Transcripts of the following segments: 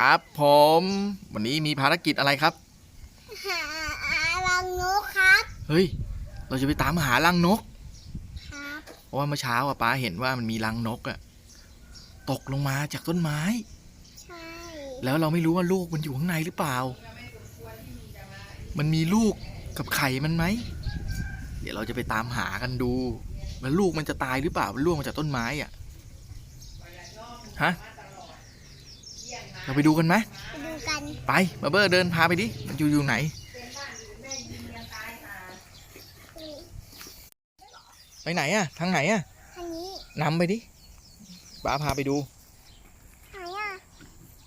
ครับผม วันนี้มีภารกิจอะไรครับ หารังนกครับ เฮ้ย เราจะไปตามหารังนก ครับ เพราะว่าเมื่อเช้าอะป้าเห็นว่ามันมีรังนกอะตกลงมาจากต้นไม้ ใช่ แล้วเราไม่รู้ว่าลูกมันอยู่ข้างในหรือเปล่า มันมีลูกกับไข่มันไหม เดี๋ยวเราจะไปตามหากันดูว่าลูกมันจะตายหรือเปล่ามันล่วงมาจากต้นไม้อะฮะ เราไปดูกันไหมไปดูกันไปมาเบอร์เดินพาไปดิมันอยู่อยู่ไหนไปไหนอะทางไหนอะทางนี้นำไปดิป้าพาไปดูไหนอะ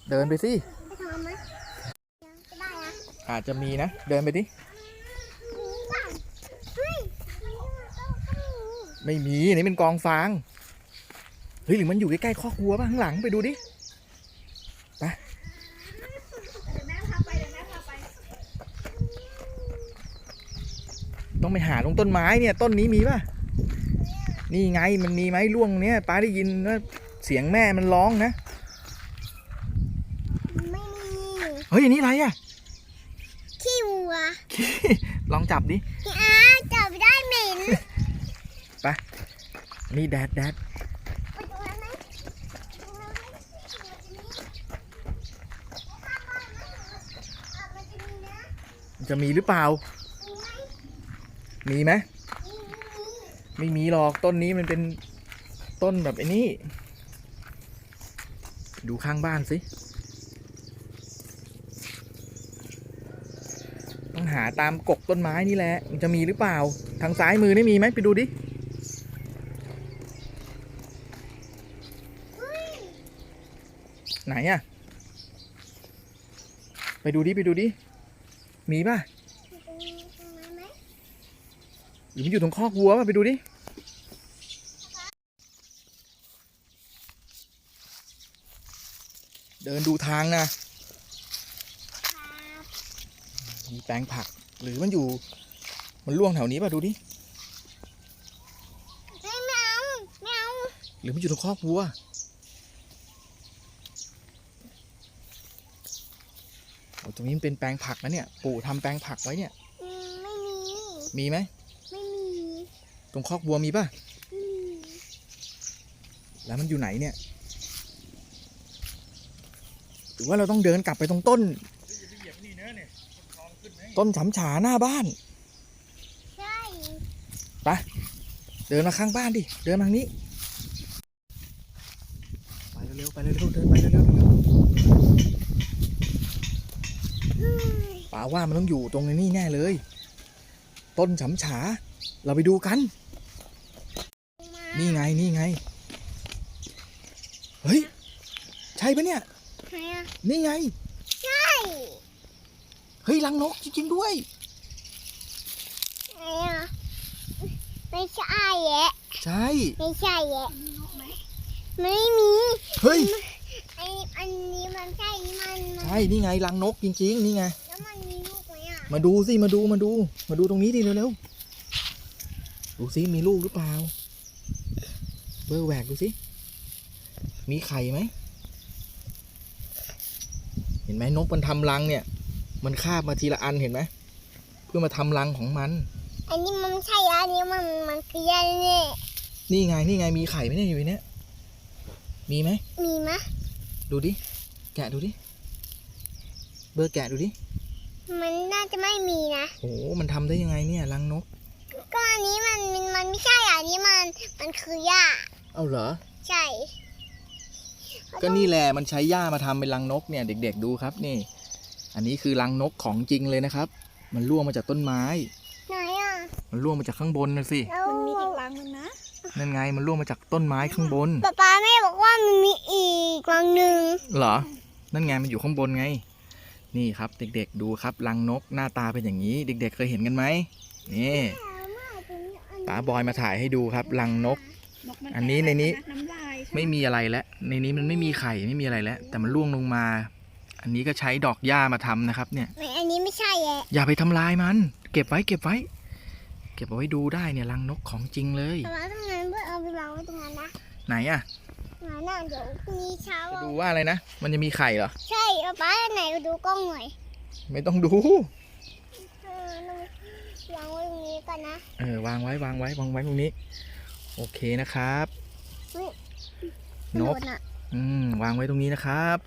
เดินไปสิไปทำไหมจะได้อะอาจจะมีนะ เดินไปดิมีบ้างเฮ้ยมีก็ก็มีไม่มีนี่เป็นกองฟางเฮ้ยหรือมันอยู่ใกล้ๆคอกวัวป่ะข้างหลังไปดูดิ ไป ต้องไปหาตรงต้นไม้เนี่ยต้นนี้มีป่ะ นี่ไงมันมีไหมร่วงเนี่ยป้าได้ยินว่าเสียงแม่มันร้องนะ ไม่มีเฮ้ยอันนี้อะไรอะขี้วัวลองจับดิพี่อาจับได้เหม็นนี่แดดแดดไปดูนั้นไหมดูนั้นไหมมันจะมีนะมันจะมีหรือเปล่า มีไหมไหมมีมีไม่มีหรอกต้นนี้มันเป็นต้นแบบไอ้นี่ ดูข้างบ้านสิ ต้องหาตามกกต้นไม้นี่แหละมันจะมีหรือเปล่า ทางซ้ายมือนี่มีไหมไปดูดิ ไหนอะไปดูดิ ไปดูดิ มีป่ะ ตรงนี้ตรงนั้นไหม หรือมันอยู่ตรงคอกวัวป่ะไปดูดิเดินดูทางนะครับมีแปลงผัก หรือมันอยู่ มันล่วงแถวนี้ป่ะดูดิไม่ไม่เอาไม่เอาหรือมันอยู่ตรงคอกวัวโอ้ตรงนี้มันเป็นแปลงผักนะเนี่ย ปู่ทำแปลงผักไว้เนี่ยอืมไม่มี มีไหมไม่มี ตรงคอกวัวมีป่ะไม่มีแล้วมันอยู่ไหนเนี่ย หรือว่าเราต้องเดินกลับไปตรงต้น ต้นฉำฉาหน้าบ้าน ใช่เดินมาข้างบ้านดิ เดินมาทางนี้ ไปเร็วๆ ไปเร็วๆ เดินไปเร็วๆเร็วเฮ้ยๆป่าว่ามันต้องอยู่ตรงนี้แน่เลย ต้นฉำฉา เราไปดูกันมา นี่ไงนี่ไง เฮ้ย ใช่ปะเนี่ย ไหนอะนี่ไง ใช่เฮ้ยรังนกจริงๆด้วย ไหนอะไม่ใช่แยะใช่ ไม่ใช่แยะไม่มีเฮ้ย ไออันนี้มันใช่มันใช่นี่ไงรังนกจริง ๆ นี่ไง แล้วมันมีลูกไหมอะมาดูสิมาดูมาดู มาดูตรงนี้ดิเร็วๆดูสิมีลูกหรือเปล่า เบอร์แหวกดูสิ มีไข่ไหม เห็นไหมนกมันทำรังเนี่ย มันคาบมาทีละอันเห็นไหม เพื่อมาทำรังของมัน อันนี้มันไม่ใช่อะอันนี้มันมันเกลียนเนี่ยนี่ไงนี่ไงมีไข่ไหมเนี่ยอยู่ในเนี้ยมีไหม มีไหมดูดิ แกะดูดิ เบอร์แกะดูดิ มันน่าจะไม่มีนะ โอ้โหมันทำได้ยังไงเนี่ยรังนก ก็อันนี้มันมันมันไม่ใช่อะอันนี้มันมันคือหญ้าเอาเหรอ ใช่ก็นี่แหละมันใช้หญ้ามาทำเป็นรังนกเนี่ย เด็ก ๆ ดูครับนี่ อันนี้คือรังนกของจริงเลยนะครับ มันร่วงมาจากต้นไม้ ไหนอะมันร่วงมาจากข้างบนนะสิแล้วมันมีอีกรังหนึงนะ นั่นไงมันร่วงมาจากต้นไม้ข้างบน ป๊าป๊าแม่บอกว่ามันมีอีกรังหนึ่งเหรอ นั่นไงมันอยู่ข้างบนไง นี่ครับเด็กๆดูครับรังนกหน้าตาเป็นอย่างนี้ เด็ก ๆ เคยเห็นกันไหมนี่ ป๋าบอยมาถ่ายให้ดูครับรังนกนกมันอันนี้ในนี้น้ำลายใช่หไม่มีอะไรแล้วในนี้มันไม่มีไข่ไม่มีอะไรแล้ว แต่มันร่วงลงมา อันนี้ก็ใช้ดอกหญ้ามาทำนะครับ เนี่ยไหนอันนี้ไม่ใช่แยะอย่าไปทำลายมัน เก็บไว้เก็บไว้ เก็บเอาไว้ดูได้เนี่ยรังนกของจริงเลยป๊าป๊าทำงานเพื่อเอาไปวางไว้ตรงนั้นนะไหนอะงานน่ะเดี๋ยวพรุ่งนี้เช้าจะดูว่าอะไรนะ มันจะมีไข่เหรอ ใช่เอาป้าไหนดูกล้องหน่อย ไม่ต้องดูเออ วางไว้ตรงนี้ก่อนนะ เออวางไว้วางไว้วางไว้ตรงนี้ โอเคนะครับเฮ้ยนกโดอะอืมวางไว้ตรงนี้นะครับ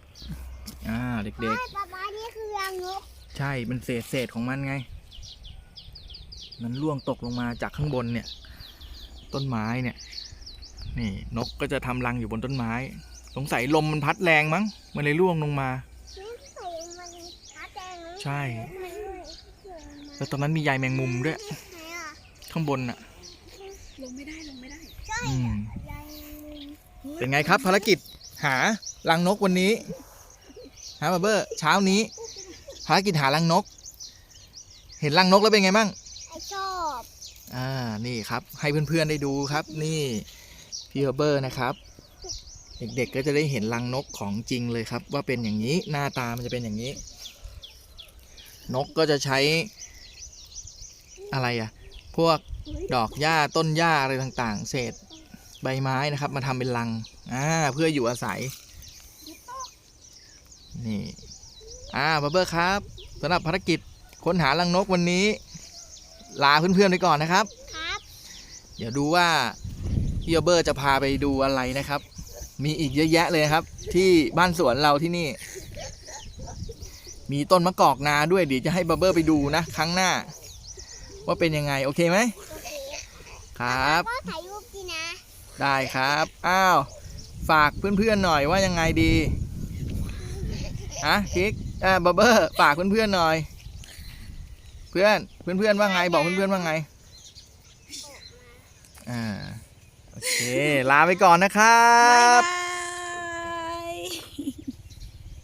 อ่าเด็กป้าป้าป้านี่คือรังนกๆใช่มันเศษเศษของมันไง มันร่วงตกลงมาจากข้างบนเนี่ย ต้นไม้เนี่ย นี่นกก็จะทำรังอยู่บนต้นไม้ สงสัยลมมันพัดแรงมั้ง มันเลยร่วงลงมานี่ใส่มันขาแดงนะใช่มันด้วย แล้วตอนนั้นมีใยแมงมุมด้วยไหนอะข้างบนน่ะลงไม่ได้ลงไม่ได้ใช่อืมยายมึงเป็นไงครับภารกิจหารังนกวันนี้ฮะบับเบอร์เช้านี้ ภารกิจหารังนก เห็นรังนกแล้วเป็นไงบ้างไอชอบอ่านี่ครับ ให้เพื่อนๆได้ดูครับ นี่พี่บับเบอร์นะครับ เด็กๆก็จะได้เห็นรังนกของจริงเลยครับ ว่าเป็นอย่างนี้หน้าตามันจะเป็นอย่างนี้ นกก็จะใช้ อะไรอะพวกดอกหญ้าต้นหญ้าอะไรต่างๆ เศษใบไม้นะครับ มาทำเป็นรังอ่าเพื่ออยู่อาศัย นี่ อ่าบับเบอร์ครับสำหรับภารกิจค้นหารังนกวันนี้ ลาเพื่อนๆไปก่อนนะครับ ครับ เดี๋ยวดูว่าพี่บับเบอร์จะพาไปดูอะไรนะครับ มีอีกเยอะแยะเลยครับ ที่บ้านสวนเราที่นี่ มีต้นมะกอกนาด้วยเดี๋ยวจะให้บับเบอร์ไปดูนะ ครั้งหน้า ว่าเป็นยังไงโอเคไหมโอเคครับก็ถ่ายรูปดีนะ ได้ครับอ้าวฝากเพื่อนๆหน่อยว่ายังไงดีฮะคิกอ่าบับเบอร์ฝากเพื่อนๆหน่อย เพื่อนเพื่อนๆว่าไงบอกเพื่อนๆว่าไงอ่าโอเคลาไปก่อนนะครับบ๊ายบาย